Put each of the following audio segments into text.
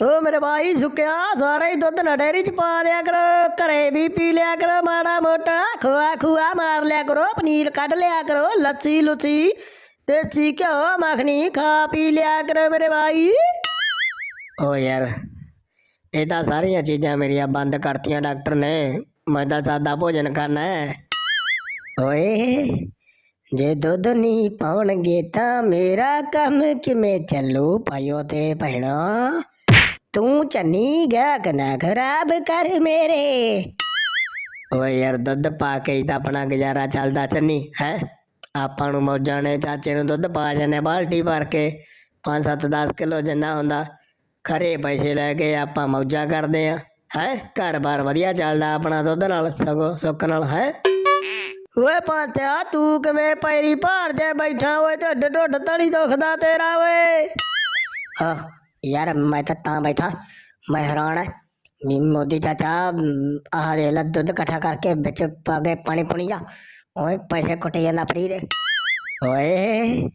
ਓ ਮੇਰੇ ਭਾਈ ਸੁੱਕਿਆ ਸਾਰਾ ਹੀ ਦੁੱਧ ਨਾ ਡੈਰੀ ਚ ਪਾ ਦਿਆ ਕਰੋ ਘਰੇ ਵੀ ਪੀ ਲਿਆ ਕਰੋ ਮਾੜਾ ਮੋਟਾ ਖੁਆ ਖੁਆ ਮਾਰ ਲਿਆ ਕਰੋ ਪਨੀਰ ਕੱਢ ਲਿਆ ਕਰੋ ਲੱਸੀ ਲੁੱਸੀ ਦੇਸੀ ਘਿਓ ਮੱਖਣੀ ਖਾ ਪੀ ਲਿਆ ਕਰੋ ਮੇਰੇ ਭਾਈ ਓ ਯਾਰ ਇਹ ਤਾਂ ਸਾਰੀਆਂ ਚੀਜ਼ਾਂ ਮੇਰੀਆਂ ਬੰਦ ਕਰਤੀਆਂ ਡਾਕਟਰ ਨੇ ਮੈਂ ਤਾਂ ਸਾਦਾ ਭੋਜਨ ਕਰਨਾ ਹੈ ਓਏ ਜੇ ਦੁੱਧ ਨਹੀਂ ਪਾਉਣਗੇ ਤਾਂ ਮੇਰਾ ਕੰਮ ਕਿਵੇਂ ਚੱਲੂ ਪਾਇਓ ਤੇ ਭੈਣਾ ਤੂੰ ਚੰਨੀ ਗਾਹਕ ਨਾ ਖਰਾਬ ਕਰ ਮੇਰੇ ਓਏ ਯਾਰ ਦੁੱਧ ਪਾ ਕੇ ਹੀ ਤਾਂ ਆਪਣਾ ਗੁਜ਼ਾਰਾ ਚੱਲਦਾ ਚੰਨੀ ਹੈ ਆਪਾਂ ਨੂੰ ਮੌਜਾਂ ਨੇ ਚਾਚੇ ਨੂੰ ਦੁੱਧ ਪਾ ਜਾਂਦੇ ਬਾਲਟੀ ਭਰ ਕੇ 5 7 10 ਕਿਲੋ ਜਿੰਨਾ ਹੁੰਦਾ ਖਰੇ ਪੈਸੇ ਲੈ ਕੇ ਆਪਾਂ ਮੌਜਾਂ ਕਰਦੇ ਆ ਹੈ ਘਰ-ਬਾਰ ਵਧੀਆ ਚੱਲਦਾ ਆਪਣਾ ਦੁੱਧ ਨਾਲ ਸਗੋਂ ਸੁੱਖ ਨਾਲ ਹੈ ਓਏ ਪਾਂਤਿਆ ਤੂੰ ਕਿਵੇਂ ਪੈਰੀ ਭਾਰ ਜੇ ਬੈਠਾ ਓਏ ਢਿੱਡ ਢੁੱਡ ਤੜੀ ਦੁਖਦਾ ਤੇਰਾ ਓਏ ਆ यार, मैं तो ता बैठा, मैं हैरान है मोदी चाचा, आह हरेला दुद्ध कट्ठा करके बिच पा गए पानी पुनी जा। ओए, पैसे कुटे जाना फ्री दे। ओए,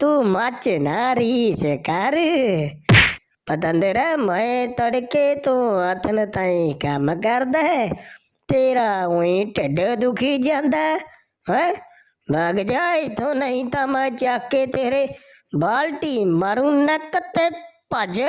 तू मच ना रीस कर। पता दे रहा मैं तड़के तो अथन ताई काम कर दे तेरा उई ढिड दुखी जाता है। भग जाए तो नहीं तो मैं चाके तेरे बाल्टी मारू नक ते 反正。